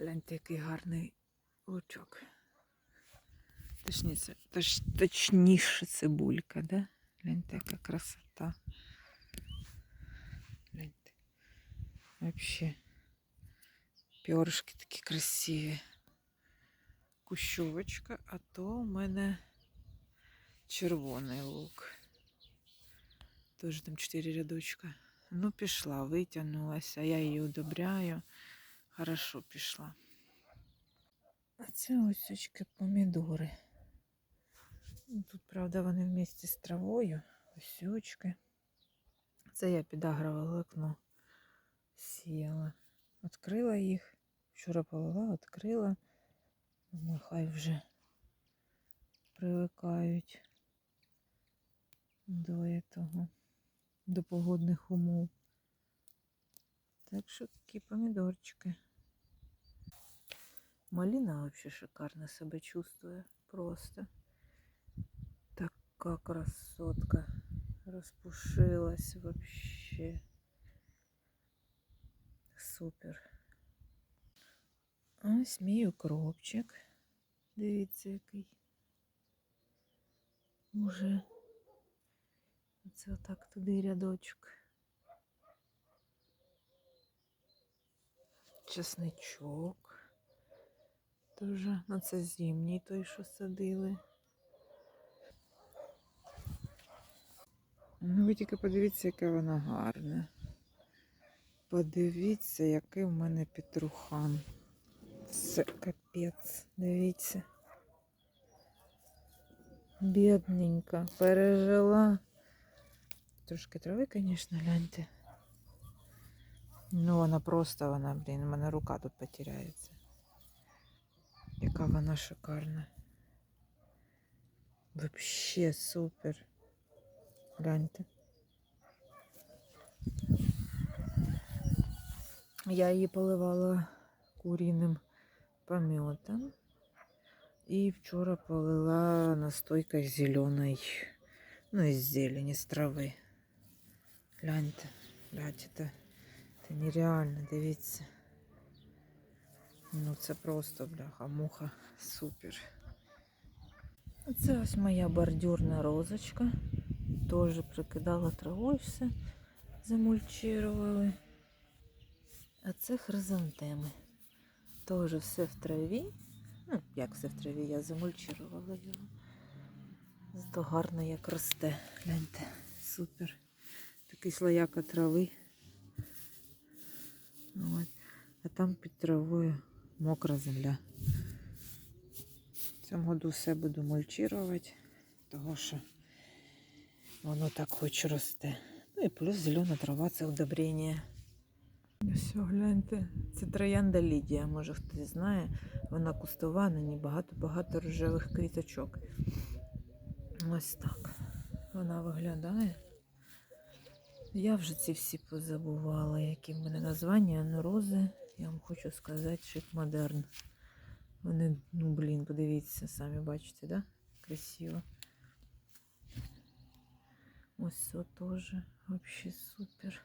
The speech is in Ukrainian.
Гляньте, який гарний лучок. Точніше, точ, точніше цибулька, да? Гляньте, яка красота. Гляньте. Вообще. Пьоршки такі красиві. Кущовочка, а то у мене червоний лук. Тоже там 4 рядочка. Ну, пішла, витягнулася, я її удобряю. Хорошо пішла. А це ось помідори. Ну, Тут, правда, вони вместе з травою. Ось. Це я під агроволокно сіяла. Відкрила їх. Вчора полила, відкрила. Думаю, хай вже привикають до этого, до погодних умов. Так що такі помідорчики. Малина вообще шикарно себе чувствує. Просто така красотка. Розпушилась вообще. Супер. Ось мій укропчик. Дивіться, який. Уже. Оце отак туди рядочок. Чесничок. Дуже, ну це зимній той, що садили. Ну, ви тільки подивіться, яка вона гарна. Подивіться, який в мене петрухан. Це капець, дивіться. Бідненька, пережила. Трошки трави, звісно, гляньте. Ну, вона просто, вона, блін, у мене рука тут потеряється. Яка вона шикарна. Вообще супер. Гляньте. Я її поливала куріним помітом. І вчора полила настойкою зеленой, ну, із зелені, з трави. Гляньте, гляньте, Це, нереально, дивіться. Ну, це просто, бляха, муха, супер. Це ось моя бордюрна розочка. Теж прикидала травою все, замульчували. А це хризантеми. Теж все в траві. Ну, як все в траві, я замульчувала його. Зато гарно як росте. Гляньте, супер. Такий слояка трави. От. А там під травою мокра земля. В цьому году все буду мульчувати, того що воно так хоч росте. Ну і плюс зелена трава це удобрення. Все, гляньте, це троянда Лідія, може хтось знає. Вона кустова, на ній багато-багато рожевих квіточок. Ось так вона виглядає. Я вже ці всі позабувала, які в мене названня, ну рози, я вам хочу сказати, шик модерн. Вони, ну блін, подивіться, самі бачите, да? Красиво. Ось це теж взагалі супер.